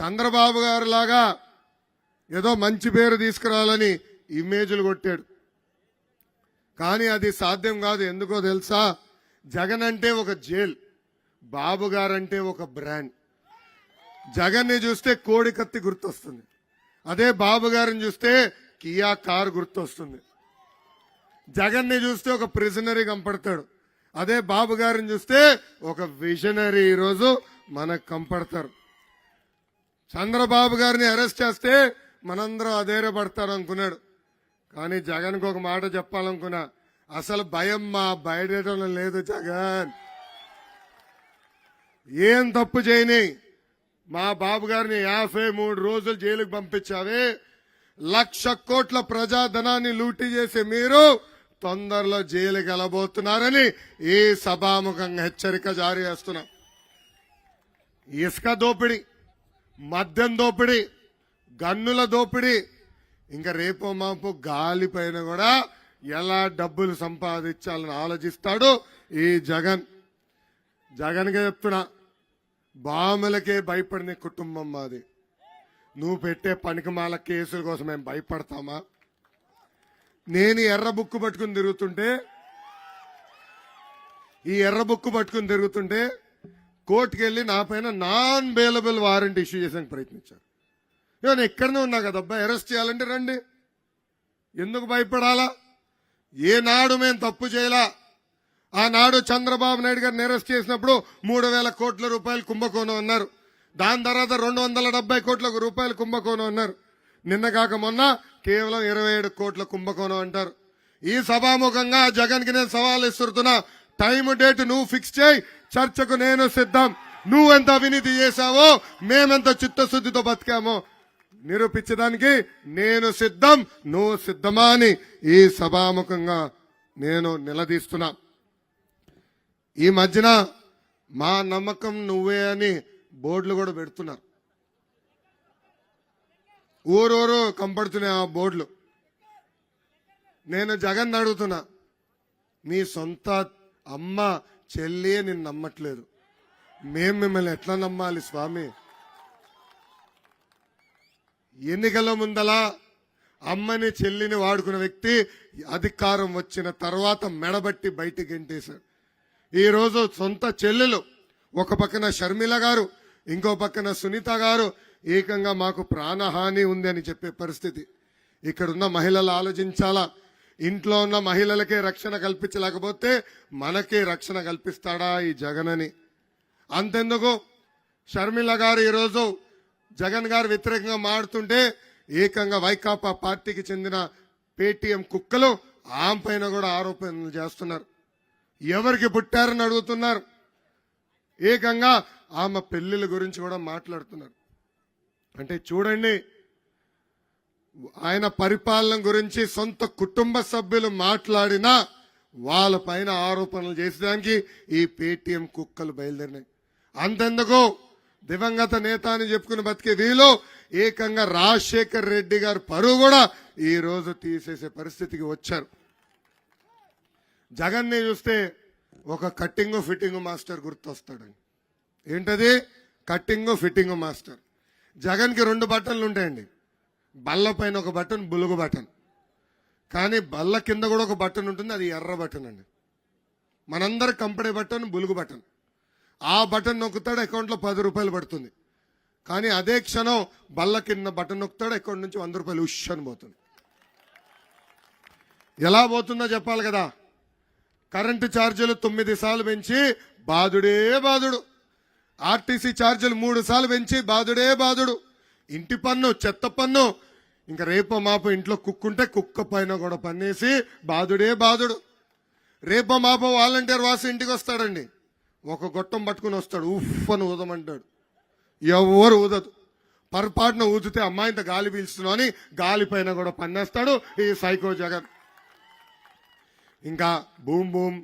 చంద్రబాబు గారు లాగా ఏదో మంచి పేరు తీసుకురావాలని ఇమేజ్లు కొట్టాడు. కానీ అది సాధ్యం కాదు. ఎందుకో తెలుసా? జగన్ అంటే ఒక జైల్ బాబు గారంటే ఒక బ్రాండ్. జగన్ని చూస్తే కోడి కత్తి గుర్తొస్తుంది. అదే బాబు గారిని చూస్తే కియా కార్ గుర్తొస్తుంది. జగన్ని చూస్తే ఒక ప్రిజనరీ కంపడతాడు. అదే బాబు గారిని చూస్తే ఒక విజనరీ ఈరోజు మనకు కంపడతారు. చంద్రబాబు గారిని అరెస్ట్ చేస్తే మనందరం అధైర్యపడతారు అనుకున్నాడు. కానీ జగన్కి ఒక మాట చెప్పాలనుకున్నా అసలు భయం మా బయటం లేదు జగన్. ఏం తప్పు చేయని మా బాబు గారిని యాభై మూడు రోజులు జైలుకు పంపించావే. లక్ష కోట్ల ప్రజాధనాన్ని లూటీ చేసి మీరు తొందరలో జైలుకి వెళ్ళబోతున్నారని ఈ సభాముఖంగా హెచ్చరిక జారీ చేస్తున్నాం. ఇసుక దోపిడీ. మద్యం దోపిడీ గన్నుల దోపిడీ ఇంకా రేపో మాపు గాలి పైన కూడా ఎలా డబ్బులు సంపాదించాలని ఆలోచిస్తాడు ఈ జగన్. జగన్గా చెప్తున్నా బాములకే భయపడిన కుటుంబం మాది. నువ్వు పెట్టే పనికిమాల కేసుల కోసం మేము భయపడతామా? నేను ఎర్ర బుక్కు పట్టుకుని తిరుగుతుంటే ఈ ఎర్ర బుక్కు పట్టుకుని తిరుగుతుంటే కోర్టుకు వెళ్ళి నా పైన నాన్ బెయిలబుల్ వారెంట్ ఇష్యూ చేసేందుకు ప్రయత్నించారు. నేను ఎక్కడనే ఉన్నా కదా అబ్బాయి అరెస్ట్ చేయాలంటే రండి. ఎందుకు భయపడాలా? ఏనాడు మేము తప్పు చేయలా? ఆనాడు చంద్రబాబు నాయుడు గారిని అరెస్ట్ చేసినప్పుడు మూడు వేల కోట్ల రూపాయలు కుంభకోణం అన్నారు. దాని తర్వాత రెండు వందల డెబ్బై కోట్ల రూపాయలు కుంభకోణం అన్నారు. నిన్న కాక మొన్న కేవలం ఇరవై ఏడు కోట్ల కుంభకోణం అంటారు. ఈ సభాముఖంగా జగన్కి నేను సవాల్ ఇస్తున్నా టైం డేట్ నువ్వు ఫిక్స్ చేయి. చర్చకు నేను సిద్ధం. నువ్వెంత అవినీతి చేశావో మేమెంత చిత్తశుద్ధితో బతికామో. నిరూపించడానికి నేను సిద్ధం నువ్వు సిద్ధమా అని ఈ సభాముఖంగా నేను నిలదీస్తున్నా. ఈ మధ్యన మా నమ్మకం నువ్వే అని బోర్డులు కూడా పెడుతున్నారు. ఊరూరు కంపడుతున్నాయి ఆ బోర్డులు. నేను జగన్ అడుగుతున్నా మీ సొంత అమ్మ చెల్లి నేను నమ్మట్లేదు. మేం మిమ్మల్ని ఎట్లా నమ్మాలి స్వామి? ఎన్నికల ముందలా అమ్మని చెల్లిని వాడుకున్న వ్యక్తి అధికారం వచ్చిన తర్వాత మెడబట్టి బయటికి గెంటేశాడు. ఈరోజు సొంత చెల్లెలు ఒక పక్కన షర్మిల గారు ఇంకో పక్కన సునీత గారు ఏకంగా మాకు ప్రాణహాని ఉంది అని చెప్పే పరిస్థితి. ఇక్కడున్న మహిళలు ఆలోచించాలా? ఇంట్లో ఉన్న మహిళలకే రక్షణ కల్పించలేకపోతే మనకే రక్షణ కల్పిస్తాడా ఈ జగనని. అంతెందుకు? షర్మిల గారు ఈరోజు జగన్ గారు వ్యతిరేకంగా మాడుతుంటే ఏకంగా వైకాపా పార్టీకి చెందిన పేటీఎం కుక్కలు ఆమె పైన కూడా ఆరోపణలు చేస్తున్నారు. ఎవరికి పుట్టారని అడుగుతున్నారు? ఏకంగా ఆమె పెళ్ళిళ్ళ గురించి కూడా మాట్లాడుతున్నారు. అంటే చూడండి ఆయన పరిపాలన గురించి సొంత కుటుంబ సభ్యులు మాట్లాడినా వాళ్ళ పైన ఆరోపణలు చేసేదానికి ఈ పేటీఎం కుక్కలు బయలుదేరినాయి. అంతెందుకు దివంగత నేత అని చెప్పుకుని బతికే వీళ్ళు ఏకంగా రాజశేఖర్ రెడ్డి గారి పరువు కూడా ఈ రోజు తీసేసే పరిస్థితికి వచ్చారు. జగన్ని చూస్తే ఒక కట్టింగ్ ఫిట్టింగ్ మాస్టర్ గుర్తొస్తాడండి ఏంటది? Cutting fitting master. జగన్కి రెండు బట్టలు ఉంటాయండి. బల్ల పైన ఒక బటన్ బులుగు బటన్. కానీ బల్ల కింద కూడా ఒక బటన్ ఉంటుంది అది ఎర్ర బటన్ అండి. మనందరు కంపెనీ బటన్ బులుగు బటన్. ఆ బటన్ నొక్కుతాడు అకౌంట్లో పది రూపాయలు పడుతుంది. కానీ అదే క్షణం బల్ల కింద బటన్ నొక్కుతాడు అకౌంట్ నుంచి వంద రూపాయలు ఉష్ అని పోతుంది. ఎలా పోతుందో చెప్పాలి కదా. కరెంటు ఛార్జీలు తొమ్మిది సార్లు పెంచి బాధుడే బాధుడు. ఆర్టీసీ ఛార్జీలు మూడు సార్లు పెంచి బాధుడే బాధుడు. ఇంటి పన్ను చెత్త పన్ను ఇంకా రేపో మాపో ఇంట్లో కుక్కుంటే కుక్క పైన కూడా పన్నేసి బాధుడే బాధుడు రేపో మాపో వాలంటీర్ వాసి ఇంటికి వస్తాడండి. ఒక గొట్టం పట్టుకుని వస్తాడు. ఉఫ్ అని ఊదమంటాడు. ఎవరు ఊదదు. పొరపాటున ఊదితే అమ్మాయింత గాలి పీల్చుతున్నావు అని గాలి పైన కూడా పన్నేస్తాడు ఈ సైకో జగన్. ఇంకా boom boom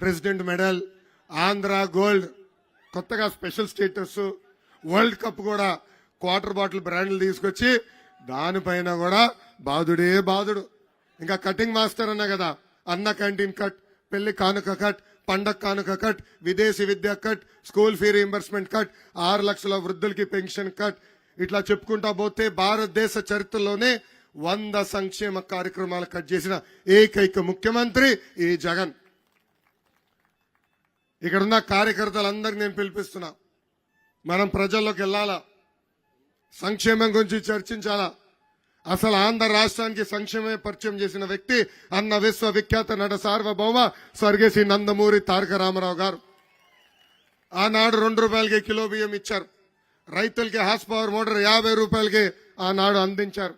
president medal Andhra gold కొత్తగా స్పెషల్ స్టేటస్ వరల్డ్ కప్ కూడా క్వార్టర్ బాటిల్ బ్రాండ్లు తీసుకొచ్చి దానిపైన కూడా బాధుడే బాధుడు. ఇంకా కటింగ్ మాస్టర్ అన్న కదా అన్న క్యాంటీన్ కట్ పెళ్ళి కానుక కట్ పండగ కానుక కట్ విదేశీ విద్య cut school fee reimbursement cut ఆరు లక్షల వృద్ధులకి పెన్షన్ కట్. ఇట్లా చెప్పుకుంటా పోతే భారతదేశ చరిత్రలోనే వంద సంక్షేమ కార్యక్రమాలు కట్ చేసిన ఏకైక ముఖ్యమంత్రి ఈ జగన్. ఇక్కడున్న కార్యకర్తలందరికీ నేను పిలిపిస్తున్నా. మనం ప్రజల్లోకి వెళ్ళాలా? సంక్షేమం గురించి చర్చించాలా? అసలు ఆంధ్ర రాష్ట్రానికి సంక్షేమ పరిచయం చేసిన వ్యక్తి అన్న విశ్వవిఖ్యాత నట సార్వభౌమ స్వర్గేసి నందమూరి తారక రామారావు గారు. ఆనాడు రెండు రూపాయలకి కిలో బియ్యం ఇచ్చారు. రైతులకి హార్స్ పవర్ మోటార్ యాభై రూపాయలకి ఆనాడు అందించారు.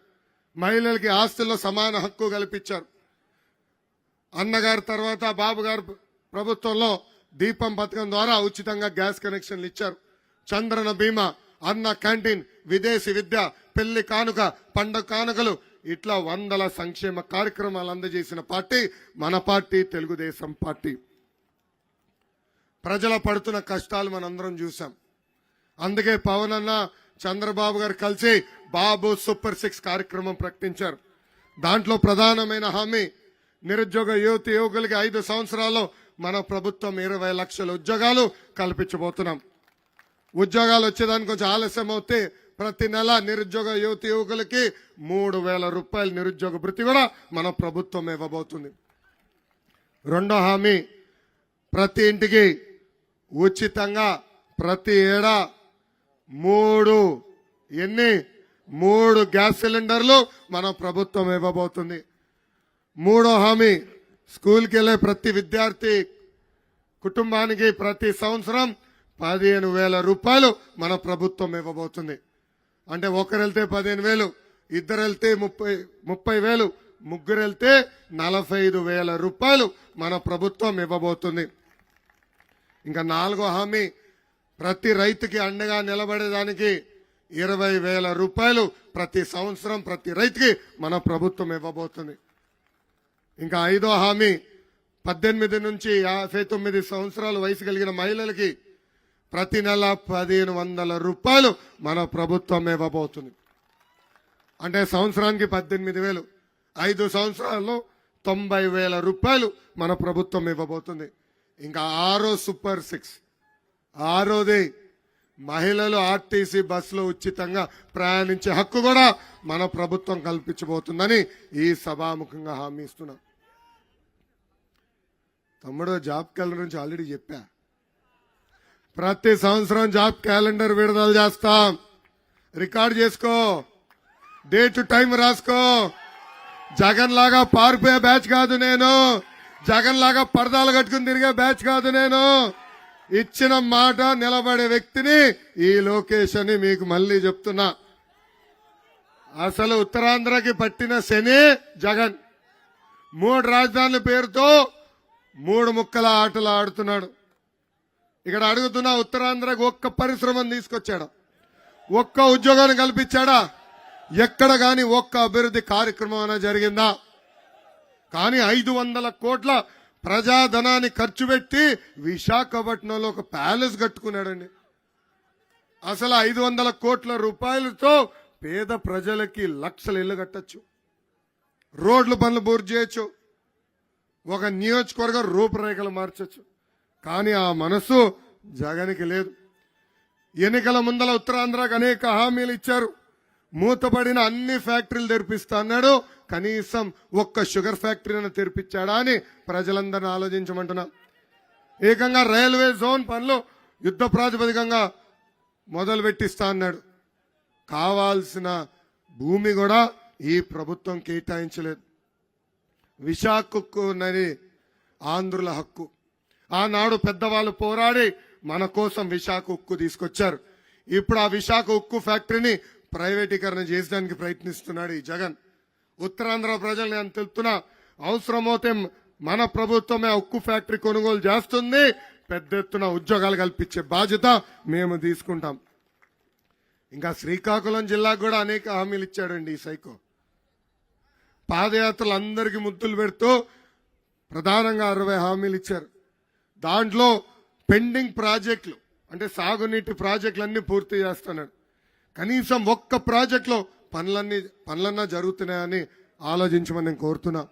మహిళలకి ఆస్తుల్లో సమాన హక్కు కల్పించారు. అన్నగారి తర్వాత బాబు గారు ప్రభుత్వంలో దీపం పథకం ద్వారా ఉచితంగా గ్యాస్ కనెక్షన్లు ఇచ్చారు. చంద్రన బీమా అన్న క్యాంటీన్ విదేశీ విద్య పెళ్ళి కానుక పండగ కానుకలు. ఇట్లా వందల సంక్షేమ కార్యక్రమాలు అందజేసిన పార్టీ మన పార్టీ తెలుగుదేశం పార్టీ. ప్రజల పడుతున్న కష్టాలు మనందరం చూసాం అందుకే పవన్ అన్న చంద్రబాబు గారు కలిసి బాబు సూపర్ సిక్స్ కార్యక్రమం ప్రకటించారు. దాంట్లో ప్రధానమైన హామీ నిరుద్యోగ యువతి యువకులకి ఐదు సంవత్సరాల్లో మన ప్రభుత్వం ఇరవై లక్షల ఉద్యోగాలు కల్పించబోతున్నాం. ఉద్యోగాలు వచ్చేదానికి కొంచెం ఆలస్యం అవుతే ప్రతి నెల నిరుద్యోగ యువతి యువకులకి మూడు వేల రూపాయల నిరుద్యోగ భృతి కూడా మన ప్రభుత్వం ఇవ్వబోతుంది. రెండో హామీ ప్రతి ఇంటికి ఉచితంగా ప్రతి ఏడా మూడు ఎన్ని? మూడు గ్యాస్ సిలిండర్లు మన ప్రభుత్వం ఇవ్వబోతుంది. మూడో హామీ స్కూల్కి వెళ్ళే ప్రతి విద్యార్థి కుటుంబానికి ప్రతి సంవత్సరం పదిహేను వేల రూపాయలు మన ప్రభుత్వం ఇవ్వబోతుంది. అంటే ఒకరు వెళ్తే పదిహేను వేలు ఇద్దరు వెళ్తే ముప్పై ముప్పై వేలు ముగ్గురు వెళ్తే నలభై ఐదు వేల రూపాయలు మన ప్రభుత్వం ఇవ్వబోతుంది. ఇంకా నాలుగో హామీ ప్రతి రైతుకి అండగా నిలబడేదానికి ఇరవై వేల రూపాయలు ప్రతి సంవత్సరం ప్రతి రైతుకి మన ప్రభుత్వం ఇవ్వబోతుంది. ఇంకా ఐదో హామీ పద్దెనిమిది నుంచి యాభై తొమ్మిది సంవత్సరాలు వయసు కలిగిన మహిళలకి ప్రతి నెల పదిహేను వందల రూపాయలు మన ప్రభుత్వం ఇవ్వబోతుంది. అంటే సంవత్సరానికి పద్దెనిమిది వేలు. ఐదు సంవత్సరాల్లో తొంభై వేల రూపాయలు మన ప్రభుత్వం ఇవ్వబోతుంది. ఇంకా ఆరో సూపర్ సిక్స్. ఆరోది మహిళలు ఆర్టీసీ బస్సులో ఉచితంగా ప్రయాణించే హక్కు కూడా మన ప్రభుత్వం కల్పించబోతుందని ఈ సభాముఖంగా హామీ ఇస్తున్నాం. తమ్ముడు జాబ్ క్యాలెండర్ నుంచి ఆల్రెడీ చెప్పా. ప్రతి సంవత్సరం జాబ్ క్యాలెండర్ విడుదల చేస్తాం. రికార్డ్ చేసుకో. డేట్ టైం రాసుకో. జగన్ లాగా పారిపోయే బ్యాచ్ కాదు నేను. జగన్ లాగా పరదాలు కట్టుకుని తిరిగే బ్యాచ్ కాదు నేను. ఇచ్చిన మాట నిలబడే వ్యక్తిని ఈ లోకేష్ అని మీకు మళ్ళీ చెప్తున్నా. అసలు ఉత్తరాంధ్రకి పట్టిన శని జగన్. మూడు రాజధానుల పేరుతో మూడు ముక్కల ఆటలు ఆడుతున్నాడు. ఇక్కడ అడుగుతున్న ఉత్తరాంధ్రకు ఒక్క పరిశ్రమను తీసుకొచ్చాడా. ఒక్క ఉద్యోగాన్ని కల్పించాడా? ఎక్కడ కానీ ఒక్క అభివృద్ధి కార్యక్రమం అయినా జరిగిందా? కానీ ఐదు వందల కోట్ల ప్రజాధనాన్ని ఖర్చు పెట్టి విశాఖపట్నంలో ఒక ప్యాలెస్ కట్టుకున్నాడండి. అసలు ఐదు వందల కోట్ల రూపాయలతో పేద ప్రజలకి లక్షల ఇల్లు కట్టచ్చు. రోడ్ల పనులు పూర్తి చేయొచ్చు. ఒక నియోజకవర్గ రూపురేఖలు మార్చచ్చు. కానీ ఆ మనసు జగన్కి లేదు. ఎన్నికల ముందల ఉత్తరాంధ్రకు అనేక హామీలు ఇచ్చారు. మూతపడిన అన్ని ఫ్యాక్టరీలు తెరిపిస్తా అన్నాడు. కనీసం ఒక్క షుగర్ ఫ్యాక్టరీని తెరిపించాడా అని ప్రజలందరిని ఆలోచించమంటున్నా. ఏకంగా రైల్వే జోన్ పనులు యుద్ధ ప్రాతిపదికంగా మొదలు పెట్టిస్తా అన్నాడు. కావాల్సిన భూమి కూడా ఈ ప్రభుత్వం కేటాయించలేదు. విశాఖకు ఉన్నది ఆంధ్రుల హక్కు. ఆనాడు పెద్దవాళ్ళు పోరాడి మన కోసం విశాఖ ఉక్కు తీసుకొచ్చారు. ఇప్పుడు ఆ విశాఖ ఉక్కు ఫ్యాక్టరీని ప్రైవేటీకరణ చేసడానికి ప్రయత్నిస్తున్నాడు ఈ జగన్. ఉత్తరాంధ్ర ప్రజలు నేను తెలుపుతున్నా అవసరమైతే మన ప్రభుత్వమే ఉక్కు ఫ్యాక్టరీ కొనుగోలు చేస్తుంది పెద్ద ఎత్తున ఉద్యోగాలు కల్పించే బాధ్యత మేము తీసుకుంటాం. ఇంకా శ్రీకాకుళం జిల్లాకు కూడా అనేక హామీలు ఇచ్చాడండి ఈ సైకో. పాదయాత్రలు అందరికీ ముద్దులు పెడుతూ ప్రధానంగా అరవై హామీలు ఇచ్చారు. దాంట్లో పెండింగ్ ప్రాజెక్టులు అంటే సాగునీటి ప్రాజెక్టులన్నీ పూర్తి చేస్తున్నాడు కనీసం ఒక్క ప్రాజెక్టులో పనులన్నీ పనులన్నా జరుగుతున్నాయని ఆలోచించమని నేను కోరుతున్నా.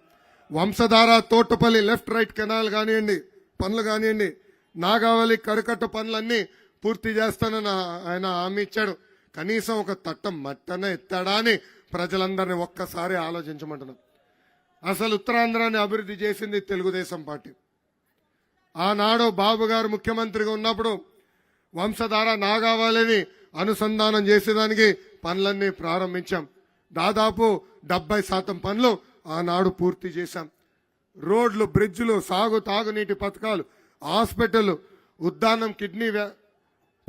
Vamsadhara Thotapalli left right canal కానివ్వండి పనులు కానివ్వండి నాగావళి కరుకట్ట పనులన్నీ పూర్తి చేస్తానని ఆయన హామీ ఇచ్చాడు. కనీసం ఒక తట్టం మట్టన ఎత్తాడా అని ప్రజలందరినీ ఒక్కసారి ఆలోచించమంటున్నాం. అసలు ఉత్తరాంధ్రాన్ని అభివృద్ధి చేసింది తెలుగుదేశం పార్టీ. ఆనాడు బాబు గారు ముఖ్యమంత్రిగా ఉన్నప్పుడు వంశధార నాగావాలని అనుసంధానం చేసేదానికి పనులన్నీ ప్రారంభించాం. దాదాపు డెబ్బై శాతం పనులు ఆనాడు పూర్తి చేశాం. రోడ్లు బ్రిడ్జ్లు సాగు తాగునీటి పథకాలు హాస్పిటల్ ఉద్దానం కిడ్నీ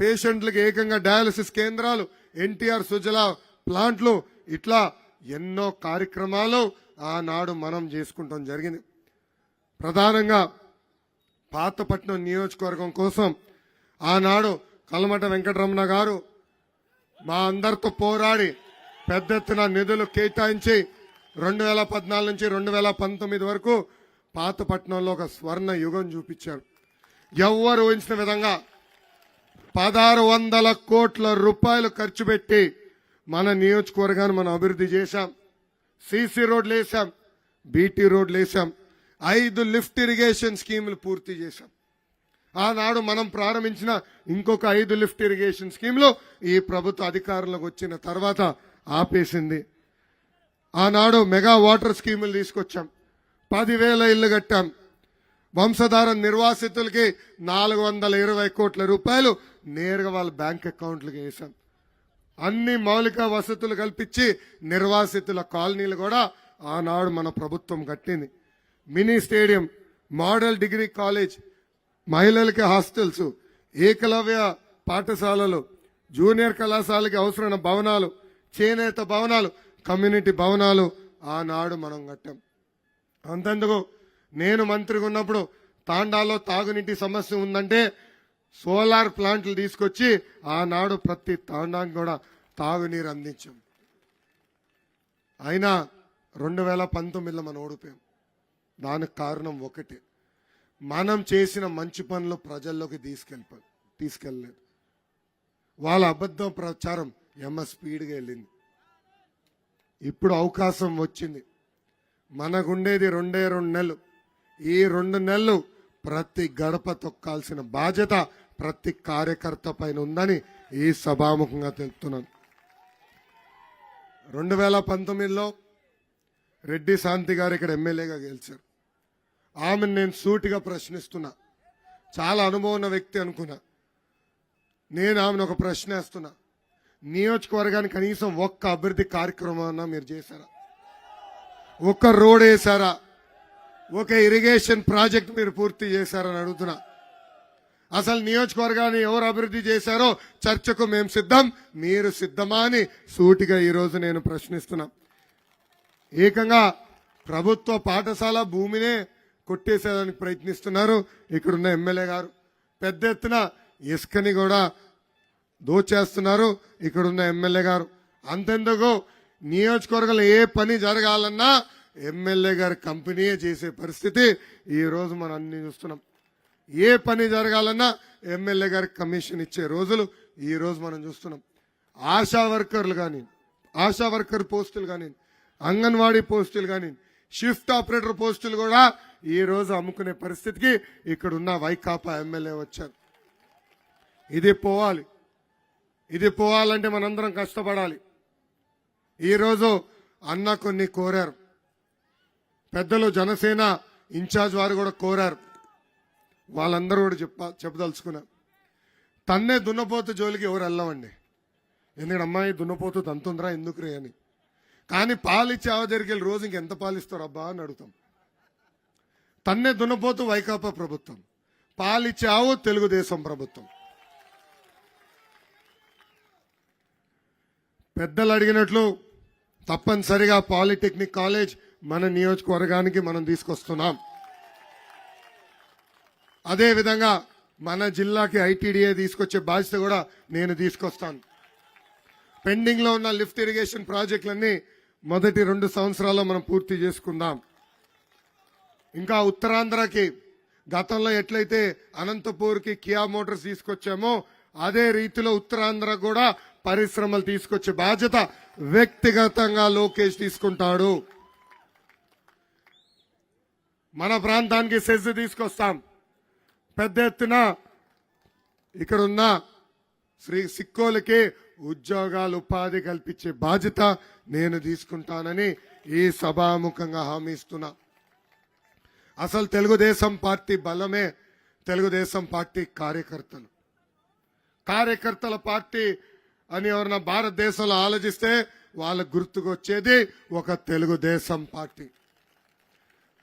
పేషెంట్లకు ఏకంగా డయాలసిస్ కేంద్రాలు ఎన్టీఆర్ సుజల ప్లాంట్లు ఇట్లా ఎన్నో కార్యక్రమాలు ఆనాడు మనం చేసుకుంటాం జరిగింది. ప్రధానంగా పాతపట్నం నియోజకవర్గం కోసం ఆనాడు కలమట వెంకటరమణ గారు మా అందరితో పోరాడి పెద్ద ఎత్తున నిధులు కేటాయించి రెండు వేల పద్నాలుగు నుంచి రెండు వేల పంతొమ్మిది వరకు పాతపట్నంలో ఒక స్వర్ణ యుగం చూపించారు. ఎవ్వరు ఊహించిన విధంగా పదహారు వందల కోట్ల రూపాయలు ఖర్చు పెట్టి మన నియోజకవర్గాన్ని మనం అభివృద్ధి చేశాం. సీసీ రోడ్లు వేసాం బీటీ రోడ్లు వేసాం ఐదు లిఫ్ట్ ఇరిగేషన్ స్కీములు పూర్తి చేశాం. ఆనాడు మనం ప్రారంభించిన ఇంకొక ఐదు లిఫ్ట్ ఇరిగేషన్ స్కీమ్లు ఈ ప్రభుత్వ అధికారంలోకి వచ్చిన తర్వాత ఆపేసింది. ఆనాడు మెగా వాటర్ స్కీములు తీసుకొచ్చాం. పదివేల ఇల్లు కట్టాం. వంశధార నిర్వాసితులకి నాలుగు వందల ఇరవై కోట్ల రూపాయలు నేరుగా వాళ్ళ బ్యాంక్ అకౌంట్లకు వేసాం అన్ని మౌలిక వసతులు కల్పించి నిర్వాసితుల కాలనీలు కూడా ఆనాడు మన ప్రభుత్వం కట్టింది. Mini stadium model degree college మహిళలకి హాస్టల్స్ ఏకలవ్య పాఠశాలలు జూనియర్ కళాశాలకి అవసరమైన భవనాలు చేనేత భవనాలు కమ్యూనిటీ భవనాలు ఆనాడు మనం కట్టాం. అంతెందుకు? నేను మంత్రిగా ఉన్నప్పుడు తాండాలో తాగునీటి సమస్య ఉందంటే సోలార్ ప్లాంట్లు తీసుకొచ్చి ఆనాడు ప్రతి తాండానికి కూడా తాగునీరు అందించాం. అయినా రెండు వేల పంతొమ్మిదిలో మనం ఓడిపోయాం. దానికి కారణం ఒకటే. మనం చేసిన మంచి పనులు ప్రజల్లోకి తీసుకెళ్ళి తీసుకెళ్ళలేదు. వాళ్ళ అబద్ధం ప్రచారం ఎమ్మ స్పీడ్గా వెళ్ళింది. ఇప్పుడు అవకాశం వచ్చింది. మనకుండేది రెండే రెండు నెలలు. ఈ రెండు నెలలు ప్రతి గడప తొక్కాల్సిన బాధ్యత ప్రతి కార్యకర్త పైన ఉందని ఈ సభాముఖంగా తెలుపుతున్నాను. రెండు వేల పంతొమ్మిదిలో రెడ్డి శాంతి గారు ఇక్కడ ఎమ్మెల్యేగా గెలిచారు. ఆమెను నేను సూటిగా ప్రశ్నిస్తున్నా. చాలా అనుభవం ఉన్న వ్యక్తి అనుకున్నా. నేను ఆమెను ఒక ప్రశ్న వేస్తున్నా. నియోజకవర్గానికి కనీసం ఒక్క అభివృద్ధి కార్యక్రమం మీరు చేశారా? ఒక్క రోడ్ వేశారా? ఒక ఇరిగేషన్ ప్రాజెక్ట్ మీరు పూర్తి చేశారని అడుగుతున్నా. అసలు నియోజకవర్గాన్ని ఎవరు అభివృద్ధి చేశారో చర్చకు మేము సిద్ధం మీరు సిద్ధమా అని సూటిగా ఈరోజు నేను ప్రశ్నిస్తున్నాను ఏకంగా ప్రభుత్వ పాఠశాల భూమినే కొట్టేసేదానికి ప్రయత్నిస్తున్నారు ఇక్కడున్న ఎమ్మెల్యే గారు. పెద్ద ఎత్తున ఇసుకని కూడా దోచేస్తున్నారు ఇక్కడున్న ఎమ్మెల్యే గారు. అంతెందుకు నియోజకవర్గంలో ఏ పని జరగాలన్నా ఎమ్మెల్యే గారి కంపెనీయే చేసే పరిస్థితి ఈ రోజు మనం అన్ని చూస్తున్నాం. ఏ పని జరగాలన్నా ఎమ్మెల్యే గారికి కమిషన్ ఇచ్చే రోజులు ఈ రోజు మనం చూస్తున్నాం. ఆశా వర్కర్లు కానీ ఆశా వర్కర్ పోస్టులు కానీ అంగన్వాడీ పోస్టులు కానీ షిఫ్ట్ ఆపరేటర్ పోస్టులు కూడా ఈ రోజు అమ్ముకునే పరిస్థితికి ఇక్కడున్న వైకాపా ఎమ్మెల్యే వచ్చారు. ఇది పోవాలి. ఇది పోవాలంటే మనందరం కష్టపడాలి. ఈరోజు అన్న కొన్ని కోరారు. పెద్దలు జనసేన ఇన్ఛార్జ్ వారు కూడా కోరారు. వాళ్ళందరూ కూడా చెప్ప చెప్పదలుచుకున్నారు. తన్నే దున్నపోతు జోలికి ఎవరు వెళ్ళమండి ఎందుకంటే అమ్మాయి దున్నపోతు తంతుందిరా ఎందుకు రే అని. కానీ పాలిచ్చే ఆవ దగ్గరికి వెళ్ళి రోజు ఇంకెంత పాలిస్తారు అబ్బా అని అడుగుతాం. తన్నే దున్నపోతూ వైకాపా ప్రభుత్వం. పాలిచ్చే ఆవు తెలుగుదేశం ప్రభుత్వం. పెద్దలు అడిగినట్లు తప్పనిసరిగా పాలిటెక్నిక్ కాలేజ్ మన నియోజకవర్గానికి మనం తీసుకొస్తున్నాం. అదేవిధంగా మన జిల్లాకి ఐటీడీఏ తీసుకొచ్చే బాధ్యత కూడా నేను తీసుకొస్తాను. పెండింగ్లో ఉన్న లిఫ్ట్ ఇరిగేషన్ ప్రాజెక్టులన్నీ మొదటి రెండు సంవత్సరాల్లో మనం పూర్తి చేసుకుందాం. ఇంకా ఉత్తరాంధ్రకి గతంలో ఎట్లయితే అనంతపూర్కి కియా మోటార్స్ తీసుకొచ్చామో అదే రీతిలో ఉత్తరాంధ్ర కూడా పరిశ్రమలు తీసుకొచ్చే బాధ్యత వ్యక్తిగతంగా లోకేష్ తీసుకుంటాడు. మన ప్రాంతానికి సెజ్ తీసుకొస్తాం. పెద్ద ఎత్తున ఇక్కడున్న శ్రీ సిక్కోలకి ఉద్యోగాలు ఉపాధి కల్పించే బాధ్యత నేను తీసుకుంటానని ఈ సభాముఖంగా హామీ ఇస్తున్నా. అసలు తెలుగుదేశం పార్టీ బలమే తెలుగుదేశం పార్టీ కార్యకర్తలు. కార్యకర్తల పార్టీ అని ఎవరన్నా భారతదేశంలో ఆలోచిస్తే వాళ్ళకు గుర్తుకొచ్చేది ఒక తెలుగుదేశం పార్టీ.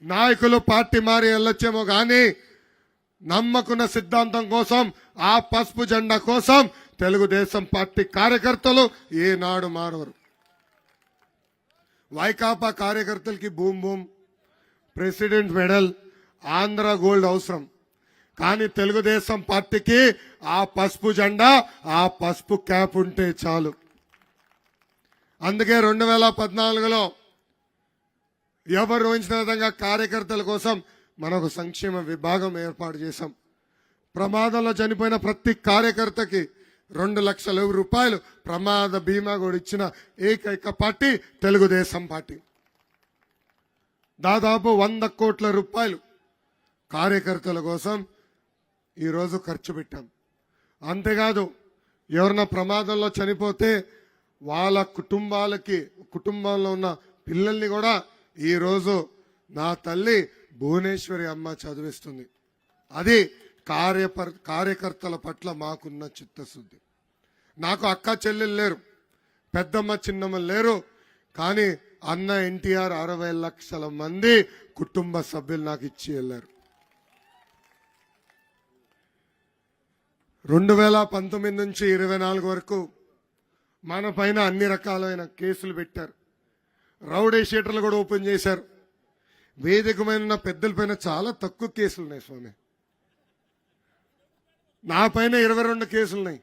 నాయకులు పార్టీ మారి వెళ్ళొచ్చేమో కానీ నమ్మకున్న సిద్ధాంతం కోసం ఆ పసుపు జెండా కోసం తెలుగుదేశం పార్టీ కార్యకర్తలు ఏనాడు మారవరు వైకాపా కార్యకర్తలకి boom boom president medal Andhra gold అవసరం. కానీ తెలుగుదేశం పార్టీకి ఆ పసుపు జెండా ఆ పసుపు క్యాప్ ఉంటే చాలు. అందుకే రెండు వేల పద్నాలుగులో ఎవరు ఊహించిన విధంగా కార్యకర్తల కోసం మనకు సంక్షేమ విభాగం ఏర్పాటు చేశాం. ప్రమాదంలో చనిపోయిన ప్రతి కార్యకర్తకి రెండు లక్షల రూపాయలు ప్రమాద బీమా కూడా ఇచ్చిన ఏకైక పార్టీ తెలుగుదేశం పార్టీ. దాదాపు వంద కోట్ల రూపాయలు కార్యకర్తల కోసం ఈరోజు ఖర్చు పెట్టాం. అంతేకాదు ఎవరన్నా ప్రమాదంలో చనిపోతే వాళ్ళ కుటుంబాలకి కుటుంబంలో ఉన్న పిల్లల్ని కూడా ఈరోజు నా తల్లి భువనేశ్వరి అమ్మ చదివిస్తుంది. అది కార్యపర్ కార్యకర్తల పట్ల మాకున్న చిత్తశుద్ధి. నాకు అక్క చెల్లెలు లేరు పెద్దమ్మ చిన్నమ్మ లేరు కానీ అన్న ఎన్టీఆర్ అరవై లక్షల మంది కుటుంబ సభ్యులు నాకు ఇచ్చి వెళ్ళారు. రెండు వేల పంతొమ్మిది నుంచి ఇరవై నాలుగు వరకు మన పైన అన్ని రకాలైన కేసులు పెట్టారు. రౌడీ షీటర్లు కూడా ఓపెన్ చేశారు. వేదికమైన పెద్దల పైన చాలా తక్కువ కేసులు ఉన్నాయి స్వామి. నా పైన ఇరవై రెండు కేసులు ఉన్నాయి